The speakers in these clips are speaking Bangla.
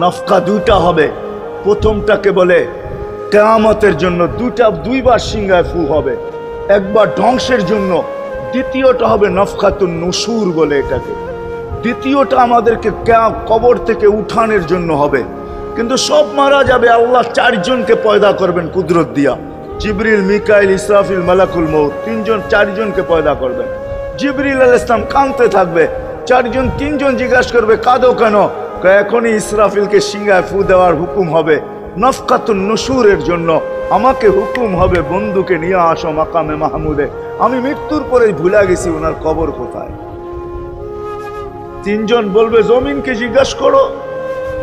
নফকা দুইটা হবে। প্রথমটাকে বলে কেয়ামতের জন্য দুইটা, দুইবার সিংহায় ফু হবে। একবার ধ্বংসের জন্য, দ্বিতীয়টা হবে নফকাতুন নসুর বলে এটাকে। দ্বিতীয়টা আমাদেরকে কবর থেকে উঠানের জন্য হবে। কিন্তু সব মারা যাবে, আল্লাহ চারজনকে পয়দা করবেন কুদরত দিয়া। জিবরিল, মিকাইল, ইসরাফিল, মালাকুল মৌ তিনজন, চারজনকে পয়দা করবেন। জিবরিল আল ইসলাম কাঁদতে থাকবে। চারজন, তিনজন জিজ্ঞাসা করবে, কাঁদো কেন? এখনই ইসরাফিলকে সিঙ্গায় ফু দেওয়ার হুকুম হবে। নফকাতুন নসুরের জন্য আমাকে হুকুম হবে বন্ধুকে নিয়ে আসো মাকামে মাহমুদে। আমি মৃত্যুর পরে ভুলে গেছি ওনার কবর কোথায়। তিনজন বলবে, জমিনকে জিজ্ঞাসা করো।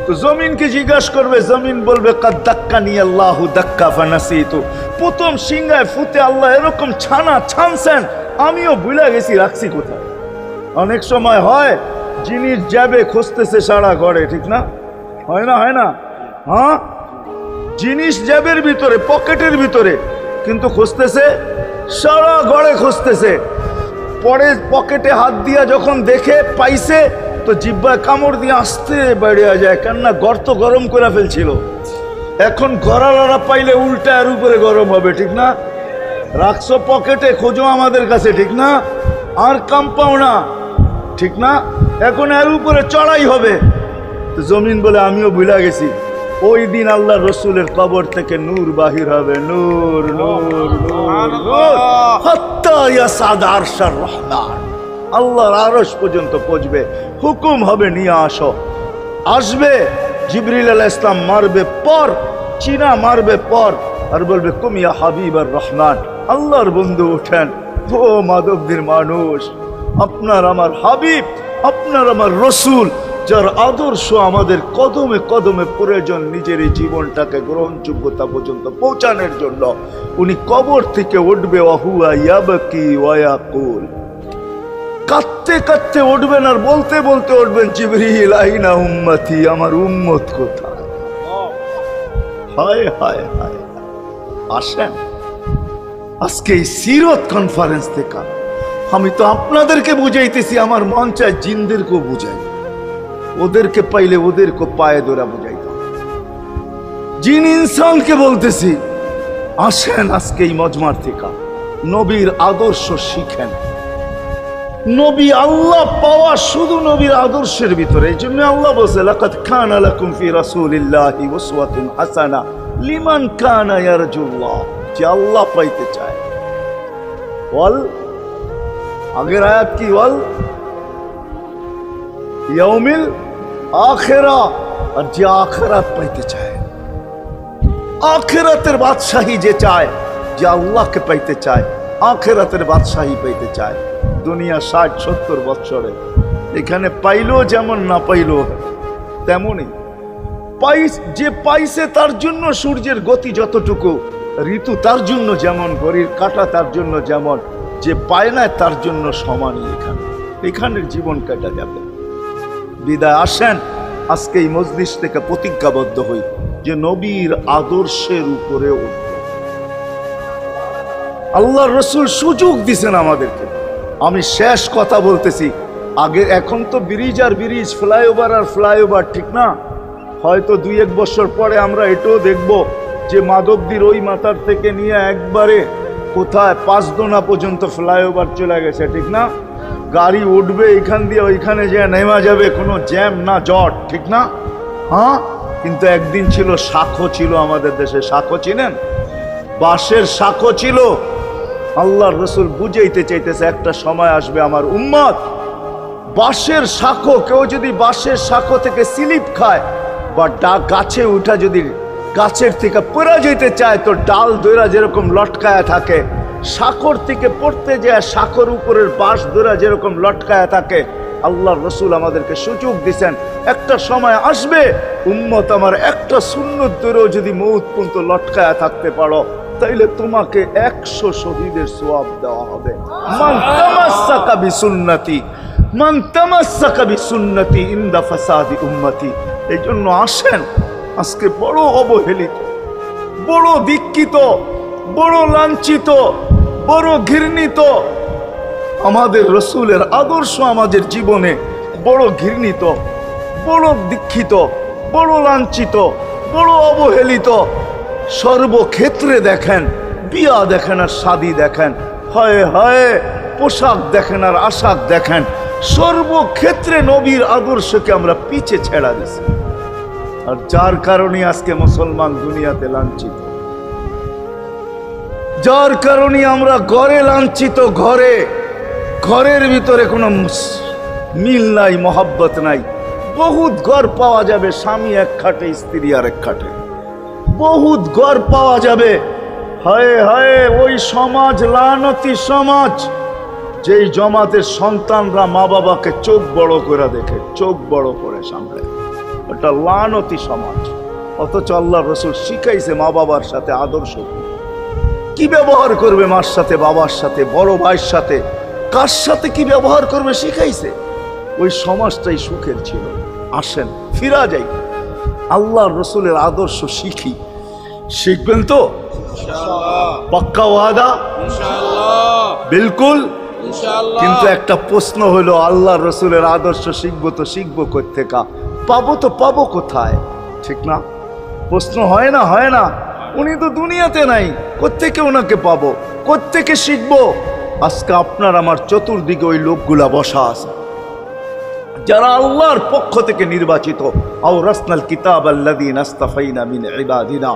তো জমিনকে জিজ্ঞাসা করবে, জমিন বলবে, কাদ দাক্কা নিয়ে আল্লাহ দাক্কা ফানাসি তো প্রথম সিংহায় ফুতে আল্লাহ এরকম ছানা ছানছেন, আমিও ভুলে গেছি, রাখছি কোথায়। অনেক সময় হয় জিনিস যাবে, খুঁজতেছে সারা ঘরে, ঠিক না? হয় না হয় না? হ্যাঁ? জিনিস জ্যাবের ভিতরে, পকেটের ভিতরে, কিন্তু খুঁজতেছে, সারা ঘরে খুঁজতেছে। পরে পকেটে হাত দিয়া যখন দেখে, পাইছে, তো জিব্বায় কামড় দিয়ে আসতে বেড়ে যায়, কেননা গর্ত গরম করে ফেলছিল। এখন গড়ালড়া পাইলে উল্টা আর উপরে গরম হবে, ঠিক না? রাখছো পকেটে, খোঁজো আমাদের কাছে, ঠিক না? আর কাম পাও না, ঠিক না? এখন এর উপরে চড়াই হবে। জমিন বলে আমিও ভুলা গেছি। ওই দিন আল্লাহ রসুলের কবর থেকে নূর বাহির হবে। নূর নূর রহমান। আল্লাহর আরশ পর্যন্ত পৌঁছবে। হুকুম হবে, নিয়ে আসো। আসবে, জিবরিল আলাহ ইসলাম মারবে পর, চীনা মারবে পর, আর বলবে কুমিয়া হাবিব আর রহমান। আল্লাহর বন্ধু ওঠেন ও মাধবদের মানুষ, আপনার আমার হাবিব। আপনার আমার রসুল, যার আদর্শ আমাদের কদমে কদমে প্রয়োজন নিজের এই জীবনটাকে গ্রহণযোগ্যতা পর্যন্ত পৌঁছানোর জন্য, উনি কবর থেকে উঠবে ওয়াকুল কাঁদতে কাঁদতে উঠবেন আর বলতে বলতে উঠবেন, জিবরিল, আইনা উম্মতি? আমার উম্মত কোথায়? হায় হায় হায় আসেন। আজকে এই সিরত কনফারেন্স থেকে আমি তো আপনাদেরকে বুঝাইতেছি, আমার মন চায় জিনদেরকেও বুঝাই। ওদেরকে পাইলে ওদেরকে পায়ে ধরা বুঝাইতাম জিন ইনসানকে বলতেছি, আসেন আজকে এই মজমার থেকে। নবীর আদর্শ শিখেন। নবী আল্লাহ পাওয়া শুধু নবীর আদর্শের ভিতরে। এই জন্য আল্লাহ বলছে, লাকাদ কানা লাকুম ফি রাসূলিল্লাহি উসওয়াতুন হাসানা লিমান কানা ইয়ারজুল্লাহ। যে আল্লাহ পাইতে চায়। বল আগের আয়াত কি বল? ইয়াউমিল আখেরা। আর যে আখেরাত পাইতে চায়, আখেরাতের বাদশাহী যে চায়, যে আল্লাহকে পাইতে চায়, আখেরাতের বাদশাহী পাইতে চায়, দুনিয়া ষাট, সত্তর বৎসরে। এখানে পাইলো যেমন না পাইলো, তেমনই। পাইস, যে পাইছে তার জন্য সূর্যের গতি যতটুকু, ঋতু তার জন্য যেমন, ঘড়ির কাটা তার জন্য যেমন যে পায় না, তার জন্য সমানই এখানে। এখানের জীবন কাটা যাবে। বিদায়, আসেন। আজকে এই মজলিস থেকে প্রতিজ্ঞাবদ্ধ হই যে নবীর আদর্শের উপরে আল্লাহ রসুল সুযোগ দিছেন আমাদেরকে। আমি শেষ কথা বলতেছি। আগে, এখন তো ব্রিজ আর ব্রিজ, ফ্লাইওভার আর ফ্লাইওভার, ঠিক না? হয়তো দুই এক বছর পরে আমরা এটাও দেখব যে মাধবদীর ওই মাথার থেকে নিয়ে একবারে কোথায়? পাঁচদোনা পর্যন্ত ফ্লাইওভার চলে গেছে, ঠিক না? গাড়ি উঠবে এখান দিয়ে, ওইখানে যে নেমা যাবে, কোনো জ্যাম না, জট, ঠিক না? হ্যাঁ? কিন্তু একদিন ছিল শাখো ছিল আমাদের দেশে শাখো চিনেন? বাঁশের শাখো ছিল। আল্লাহর রসুল বুঝাইতে চাইতেছে, একটা সময় আসবে আমার উম্মত, বাঁশের শাখো কেউ যদি বাঁশের শাখো থেকে স্লিপ খায় বা ডা, গাছে উঠা যদি গাছের থেকে পড়ে যেতে চায়, তো ডাল দৈরা যেরকম লটকায়া থাকে শাখর থেকে পড়তে যায় শাখর উপরের বাঁশ দৈরা যেরকম লটকায়া থাকে, আল্লাহ রসুল আমাদেরকে সুযোগ দিছেন, একটা সময় আসবে, উম্মত আমার একটা সুন্নত দূরেও যদি মৌত পর্যন্ত লটকায়া থাকতে পারো, তাইলে তোমাকে একশো শহীদের সোয়াব দেওয়া হবে। মান তামাসসাকা বিসুন্নতি, মান তামাসসাকা বিসুন্নতি ইনদা ফাসাদি উম্মতি। এই জন্য আসেন আজকে বড় অবহেলিত, বড় দীক্ষিত, বড় লাঞ্ছিত, বড় ঘৃণিত। আমাদের রসুলের আদর্শ আমাদের জীবনে বড় ঘৃণিত, বড় দীক্ষিত, বড় লাঞ্ছিত, বড় অবহেলিত। সর্বক্ষেত্রে দেখেন, বিয়া দেখেন আর শাদি দেখেন, হয় হয় পোশাক দেখেন আর আশাক দেখেন, সর্বক্ষেত্রে নবীর আদর্শকে আমরা পিছে ছেড়া দিছি। আর যার কারণে আজকে মুসলমান দুনিয়াতে লাঞ্ছিত। যার কারণে আমরা ঘরে লাঞ্ছিত, ঘরে, ঘরের ভিতরে কোনো মিল নাই, মহাব্বত নাই। বহুত ঘর পাওয়া যাবে স্বামী এক খাটে, স্ত্রী আর এক খাটে। বহুত ঘর পাওয়া যাবে। হায় হায়, ওই সমাজ, লানতি সমাজ, যেই জমাতের সন্তানরা মা বাবাকে চোখ বড় করে দেখে, চোখ বড় করে সামলে। ওটা লানতি সমাজ। অথচ আল্লাহ রসুল শিখাইছে মা বাবার সাথে আদর্শ কি। ব্যবহার করবে মার সাথে বাবার সাথে বড় ভাইয়ের সাথে? কার সাথে কি ব্যবহার করবে শিখাইছে? ওই সমাজটাই সুখের ছিল। আসেন ফিরা যাই। আল্লাহ রসুলের আদর্শ শিখি। শিখবেন তো? পাক্কা ওয়াদা? বিলকুল? কিন্তু একটা প্রশ্ন হলো, আল্লাহ রসুলের আদর্শ শিখব তো শিখব কোথেকা পাবো তো পাবো কোথায়? ঠিক না? প্রশ্ন হয় না হয় না। উনি তো দুনিয়াতে নাই, কোত্থেকে ওনাকে পাবো? কোত্থেকে শিখব? আজকে আপনার আমার চতুর্দিকে ওই লোকগুলা বসা আছে। যারা আল্লাহর পক্ষ থেকে নির্বাচিত। আও রাসনাল কিতাব আল্লাদিন আস্তাফাইনা মিন ইবাদিনা।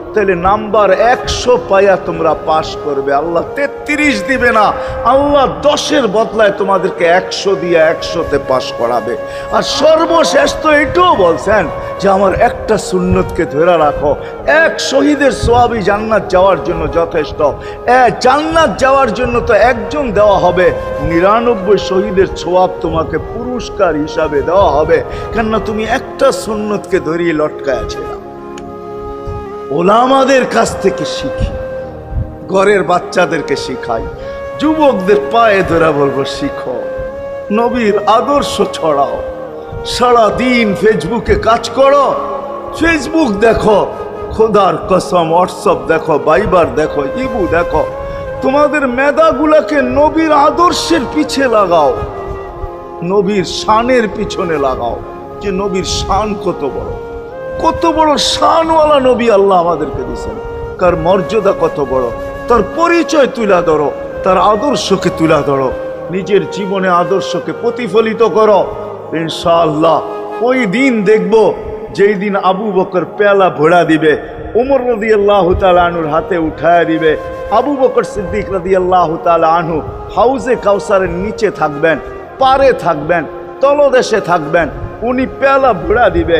তাহলে নাম্বার একশো পায়া তোমরা পাশ করবে। আল্লাহ তেত্রিশ দিবে না, আল্লাহ দশের বদলায় তোমাদেরকে একশো দিয়ে একশোতে পাশ করাবে। আর সর্বশেষ তো এটাও বলছেন যে আমার একটা সুন্নতকে ধরে রাখো। এক শহীদের সোয়াবি জান্নাত যাওয়ার জন্য যথেষ্ট। জান্নাত যাওয়ার জন্য তো একজন দেওয়া হবে। নিরানব্বই শহীদের সোয়াব তোমাকে পুরস্কার হিসাবে দেওয়া হবে। কেননা তুমি একটা সুন্নতকে ধরিয়ে লটকায় আছে ওলামাদের কাছ থেকে শিখি, ঘরের বাচ্চাদেরকে শিখাই, যুবকদের পায়ে ধরে বলব শিখো, নবীর আদর্শ ছড়াও সারা দিন ফেসবুকে কাজ করো, ফেসবুক দেখো, খোদার কসম, হোয়াটসঅ্যাপ দেখো বাইবার দেখো, ইবু দেখো, তোমাদের মেধাগুলাকে নবীর আদর্শের পিছে লাগাও, নবীর শানের পিছনে লাগাও, যে নবীর শান কত বড়। কত বড় শানওয়ালা নবী আল্লাহ আমাদেরকে দিয়েছেন। তার মর্যাদা কত বড়, তার পরিচয় তুলা ধরো, তার আদর্শকে তুলা ধরো, নিজের জীবনে আদর্শকে প্রতিফলিত করো। ইনশাআল্লাহ, ওই দিন দেখব যেই দিন আবু বকর পেলা ভোড়া দিবে, উমর রদি আল্লাহ আনুর হাতে উঠায় দিবে, আবু বকর সিদ্দিক রদি আল্লাহ আনহু হাউজে কাউসারের নিচে থাকবেন, পারে থাকবেন, তলদেশে থাকবেন, উনি পেলা ভোড়া দিবে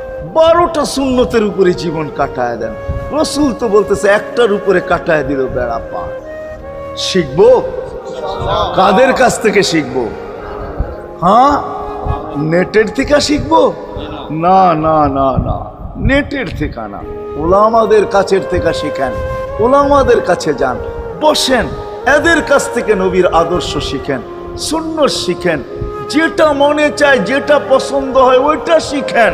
বারোটা সুন্নতের উপরে জীবন কাটায় দেন। রসুল তো বলতেছে, একটার উপরে কাটায় দিল বেড়া পা শিখব? কাদের কাছ থেকে শিখব? হ্যাঁ? নেটের থেকে শিখব? না না না না, নেটের থেকে না। ওলামাদের কাছের থেকে শিখেন, ওলামাদের কাছে যান, বসেন, এদের কাছ থেকে নবীর আদর্শ শিখেন শূন্য শিখেন, যেটা মনে চায়, যেটা পছন্দ হয়, ওইটা শিখেন।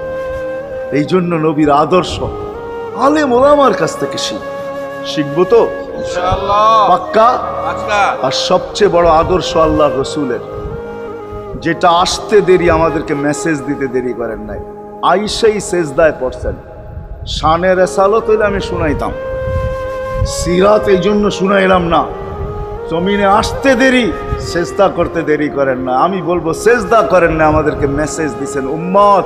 এই জন্য নবীর আদর্শ আলে মোলামার কাছ থেকে শিখ। শিখব তো? পাক্কা? আর সবচেয়ে বড় আদর্শ আল্লাহ রসুলের যেটা আসতে দেরি আমাদেরকে মেসেজ দিতে দেরি করেন নাই। আইসাই সেজদায় পড়ছেন। শানের এসালত হইলে আমি শুনাইতাম। সিরাত এই জন্য শুনাইলাম না। জমিনে আসতে দেরি সেজদা করতে দেরি করেন না। আমি বলব সেজদা করেন না আমাদেরকে মেসেজ দিছেন। উম্মত!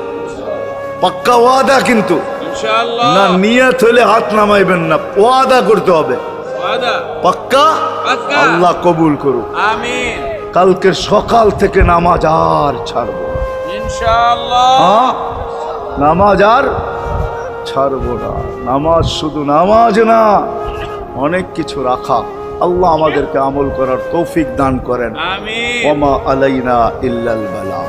পাক্কা ওয়াদা কিন্তু। না নিয়ত হলে হাত নামাইবেন না ওয়াদা করতে হবে। পাক্কা। আল্লাহ কবুল করুক। কালকের সকাল থেকে নামাজ আর ছাড়বো নামাজ আর ছাড়বো না। নামাজ শুধু নামাজ না অনেক কিছু রাখা। আল্লাহ আমাদেরকে আমল করার তৌফিক দান করেন। ওমা আলাইনা ইল্লাল বালা।